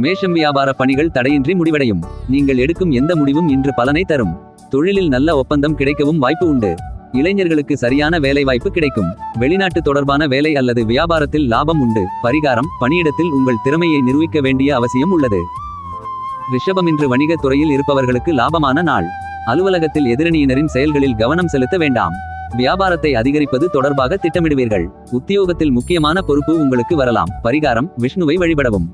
மேஷம் வியாபார பணிகள் தடையின்றி முடிவடையும். நீங்கள் எடுக்கும் எந்த முடிவும் இன்று பலனை தரும். தொழிலில் நல்ல ஒப்பந்தம் கிடைக்கவும் வாய்ப்பு உண்டு. இளைஞர்களுக்கு சரியான வேலைவாய்ப்பு கிடைக்கும். வெளிநாட்டு தொடர்பான வேலை அல்லது வியாபாரத்தில் லாபம் உண்டு. பரிகாரம் பணியிடத்தில் உங்கள் திறமையை நிரூபிக்க வேண்டிய அவசியம் உள்ளது. ரிஷபம் இன்று வணிகத் துறையில் இருப்பவர்களுக்கு லாபமான நாள். அலுவலகத்தில் எதிரணியினரின் செயல்களில் கவனம் செலுத்த வேண்டாம். வியாபாரத்தை அதிகரிப்பது தொடர்பாக திட்டமிடுவீர்கள். உத்தியோகத்தில் முக்கியமான பொறுப்பு உங்களுக்கு வரலாம். பரிகாரம் விஷ்ணுவை வழிபடவும்.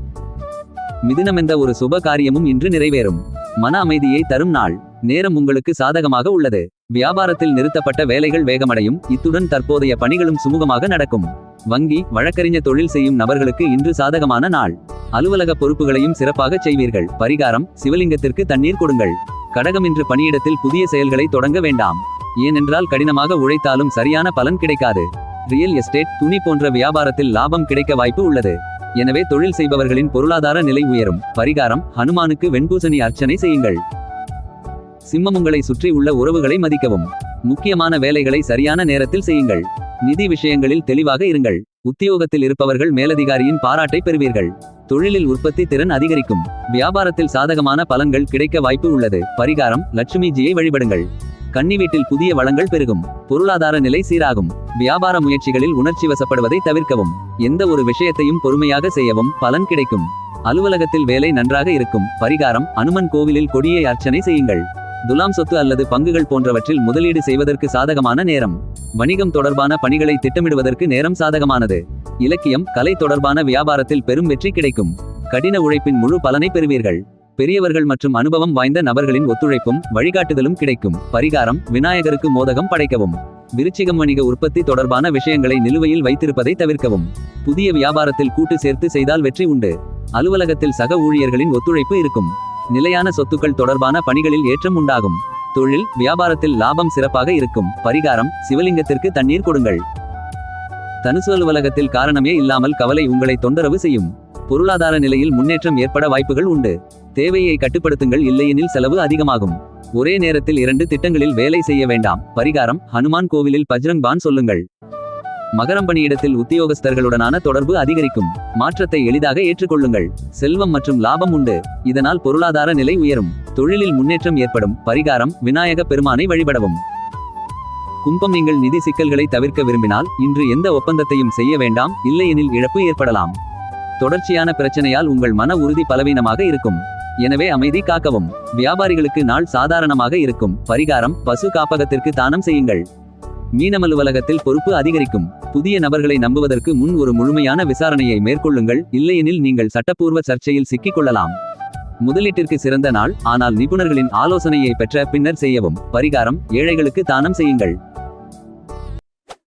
மிதுனம் ஒரு சுப காரியமும் இன்று நிறைவேறும். மன அமைதியை தரும் நாள். நேரம் உங்களுக்கு சாதகமாக உள்ளது. வியாபாரத்தில் நிறுத்தப்பட்ட வேலைகள் வேகமடையும். இத்துடன் தற்போதைய பணிகளும் சுமூகமாக நடக்கும். வங்கி வழக்கறிஞர் தொழில் செய்யும் நபர்களுக்கு இன்று சாதகமான நாள். அலுவலக பொறுப்புகளையும் சிறப்பாக செய்வீர்கள். பரிகாரம் சிவலிங்கத்திற்கு தண்ணீர் கொடுங்கள். கடகம் இன்று பணியிடத்தில் புதிய செயல்களை தொடங்க வேண்டாம். ஏனென்றால் கடினமாக உழைத்தாலும் சரியான பலன் கிடைக்காது. ரியல் எஸ்டேட் துணி போன்ற வியாபாரத்தில் லாபம் கிடைக்க வாய்ப்பு உள்ளது. எனவே தொழில் செய்பவர்களின் பொருளாதார நிலை உயரும். பரிகாரம் ஹனுமானுக்கு வெண்பூசணி அர்ச்சனை செய்யுங்கள். சிம்மம் உங்களை சுற்றி உள்ள உறவுகளை மதிக்கவும். முக்கியமான வேலைகளை சரியான நேரத்தில் செய்யுங்கள். நிதி விஷயங்களில் தெளிவாக இருங்கள். உத்தியோகத்தில் இருப்பவர்கள் மேலதிகாரியின் பாராட்டை பெறுவீர்கள். தொழிலில் உற்பத்தி திறன் அதிகரிக்கும். வியாபாரத்தில் சாதகமான பலன்கள் கிடைக்க வாய்ப்பு உள்ளது. பரிகாரம் லட்சுமிஜியை வழிபடுங்கள். கன்னி வீட்டில் புதிய வளங்கள் பெருகும். பொருளாதார நிலை சீராகும். வியாபார முயற்சிகளில் உணர்ச்சி வசப்படுவதை தவிர்க்கவும். எந்த ஒரு விஷயத்தையும் பொறுமையாக செய்யவும் பலன் கிடைக்கும். அலுவலகத்தில் வேலை நன்றாக இருக்கும். பரிகாரம் அனுமன் கோவிலில் கொடியை அர்ச்சனை செய்யுங்கள். துலாம் சொத்து அல்லது பங்குகள் போன்றவற்றில் முதலீடு செய்வதற்கு சாதகமான நேரம். வணிகம் தொடர்பான பணிகளை திட்டமிடுவதற்கு நேரம் சாதகமானது. இலக்கியம் கலை தொடர்பான வியாபாரத்தில் பெரும் வெற்றி கிடைக்கும். கடின உழைப்பின் முழு பலனை பெறுவீர்கள். பெரியவர்கள் மற்றும் அனுபவம் வாய்ந்த நபர்களின் ஒத்துழைப்பும் வழிகாட்டுதலும் கிடைக்கும். பரிகாரம் விநாயகருக்கு மோதகம் படைக்கவும். விருச்சிகம் வணிக உற்பத்தி தொடர்பான விஷயங்களை நிலுவையில் வைத்திருப்பதை தவிர்க்கவும். புதிய வியாபாரத்தில் கூட்டு சேர்த்து செய்தால் வெற்றி உண்டு. அலுவலகத்தில் சக ஊழியர்களின் ஒத்துழைப்பு இருக்கும். நிலையான சொத்துக்கள் தொடர்பான பணிகளில் ஏற்றம் உண்டாகும். தொழில் வியாபாரத்தில் லாபம் சிறப்பாக இருக்கும். பரிகாரம் சிவலிங்கத்திற்கு தண்ணீர் கொடுங்கள். தனுசு அலுவலகத்தில் காரணமே இல்லாமல் கவலை உங்களை தொந்தரவு செய்யும். பொருளாதார நிலையில் முன்னேற்றம் ஏற்பட வாய்ப்புகள் உண்டு. தேவையை கட்டுப்படுத்துங்கள் இல்லையெனில் செலவு அதிகமாகும். ஒரே நேரத்தில் இரண்டு திட்டங்களில் வேலை செய்ய வேண்டாம். பரிகாரம் ஹனுமான் கோவிலில் பஜ்ரங் பான் சொல்லுங்கள். மகரம் பணியிடத்தில் உத்தியோகஸ்தர்களுடனான தொடர்பு அதிகரிக்கும். மாற்றத்தை எளிதாக ஏற்றுக்கொள்ளுங்கள். செல்வம் மற்றும் லாபம் உண்டு. இதனால் பொருளாதார நிலை உயரும். தொழிலில் முன்னேற்றம் ஏற்படும். பரிகாரம் விநாயக பெருமானை வழிபடவும். கும்பம் நீங்கள் நிதி சிக்கல்களை தவிர்க்க விரும்பினால் இன்று எந்த ஒப்பந்தத்தையும் செய்ய வேண்டாம். இல்லையெனில் இழப்பு ஏற்படலாம். தொடர்ச்சியான பிரச்சனையால் உங்கள் மன உறுதி பலவீனமாக இருக்கும். எனவே அமைதி காக்கவும். வியாபாரிகளுக்கு நாள் சாதாரணமாக இருக்கும். பரிகாரம் பசு காப்பகத்திற்கு தானம் செய்யுங்கள். மீனம் அலுவலகத்தில் பொறுப்பு அதிகரிக்கும். புதிய நபர்களை நம்புவதற்கு முன் ஒரு முழுமையான விசாரணையை மேற்கொள்ளுங்கள். இல்லையெனில் நீங்கள் சட்டப்பூர்வ சர்ச்சையில் சிக்கிக் கொள்ளலாம் முதலீட்டிற்கு சிறந்த நாள் ஆனால் நிபுணர்களின் ஆலோசனையை பெற்ற பின்னர் செய்யவும். பரிகாரம் ஏழைகளுக்கு தானம் செய்யுங்கள்.